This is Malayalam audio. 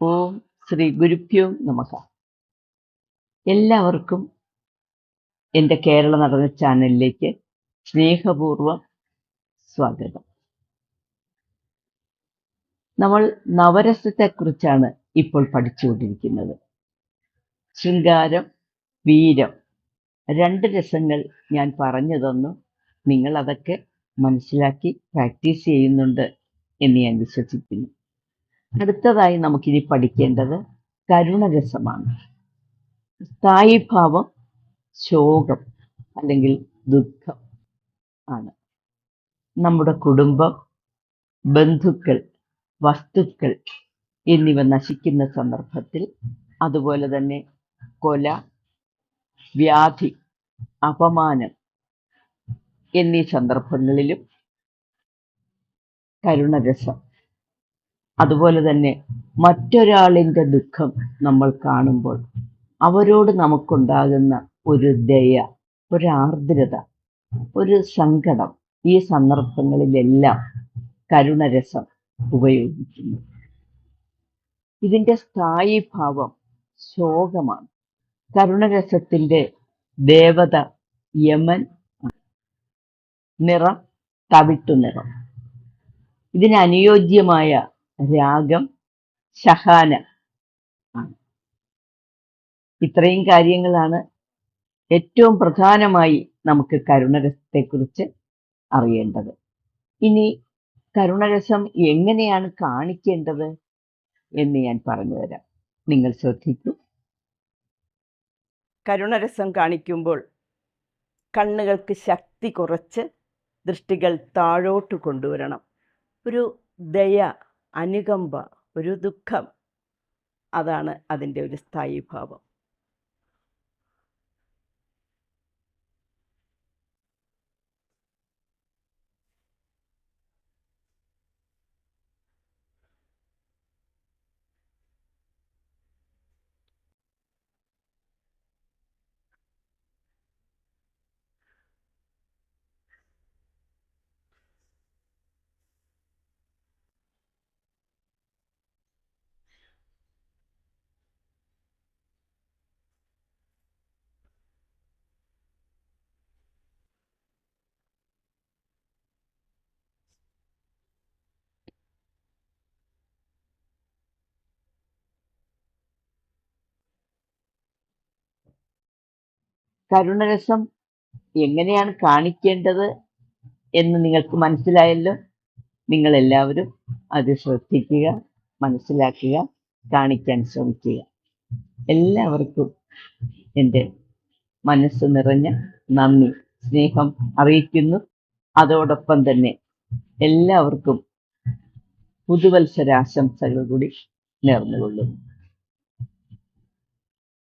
ഓം ശ്രീ ഗുരുഭ്യോ നമഃ. എല്ലാവർക്കും എന്റെ കേരള നടന ചാനലിലേക്ക് സ്നേഹപൂർവം സ്വാഗതം. നമ്മൾ നവരസത്തെക്കുറിച്ചാണ് ഇപ്പോൾ പഠിച്ചുകൊണ്ടിരിക്കുന്നത്. ശൃംഗാരം വീരം രണ്ട് രസങ്ങൾ ഞാൻ പറഞ്ഞു തന്നു നിങ്ങൾ അതൊക്കെ മനസ്സിലാക്കി പ്രാക്ടീസ് ചെയ്യുന്നുണ്ട് എന്ന് ഞാൻ വിശ്വസിക്കുന്നു. അടുത്തതായി നമുക്കിനി പഠിക്കേണ്ടത് കരുണരസമാണ്. സ്ഥായിഭാവം ശോകം അല്ലെങ്കിൽ ദുഃഖം ആണ്. നമ്മുടെ കുടുംബം ബന്ധുക്കൾ വസ്തുക്കൾ എന്നിവ നശിക്കുന്ന സന്ദർഭത്തിൽ അതുപോലെ തന്നെ കൊല വ്യാധി അപമാനം എന്നീ സന്ദർഭങ്ങളിലും കരുണരസം അതുപോലെ തന്നെ മറ്റൊരാളിന്റെ ദുഃഖം നമ്മൾ കാണുമ്പോൾ അവരോട് നമുക്കുണ്ടാകുന്ന ഒരു ദയ ഒരു ആർദ്രത ഒരു സങ്കടം ഈ സന്ദർഭങ്ങളിലെല്ലാം കരുണരസം ഉപയോഗിക്കുന്നു. ഇതിന്റെ സ്ഥായി ഭാവം ശോകമാണ്. കരുണരസത്തിന്റെ ദേവത യമൻ നിറം തവിട്ടു നിറം. ഇതിന് അനുയോജ്യമായ രാഗം ഷഹാന ആണ് ഇത്രയും കാര്യങ്ങളാണ് ഏറ്റവും പ്രധാനമായി നമുക്ക് കരുണരസത്തെക്കുറിച്ച് അറിയേണ്ടത്. ഇനി കരുണരസം എങ്ങനെയാണ് കാണിക്കേണ്ടത് എന്ന് ഞാൻ പറഞ്ഞുതരാം. നിങ്ങൾ ശ്രദ്ധിക്കൂ. കരുണരസം കാണിക്കുമ്പോൾ കണ്ണുകൾക്ക് ശക്തി കുറച്ച് ദൃഷ്ടികൾ താഴോട്ട് കൊണ്ടുവരണം. ഒരു ദയ അനുകമ്പ ഒരു ദുഃഖം. അതാണ് അതിന്റെ ഒരു സ്ഥായി ഭാവം കരുണരസം എങ്ങനെയാണ് കാണിക്കേണ്ടത് എന്ന് നിങ്ങൾക്ക് മനസ്സിലായല്ലോ. നിങ്ങൾ എല്ലാവരും അത് ശ്രദ്ധിക്കുക മനസ്സിലാക്കുക കാണിക്കാൻ ശ്രമിക്കുക. എല്ലാവർക്കും എന്റെ മനസ്സ് നിറഞ്ഞ നന്ദി സ്നേഹം അറിയിക്കുന്നു. അതോടൊപ്പം തന്നെ എല്ലാവർക്കും പുതുവത്സരാശംസകൾ കൂടി നേർന്നുകൊള്ളുന്നു.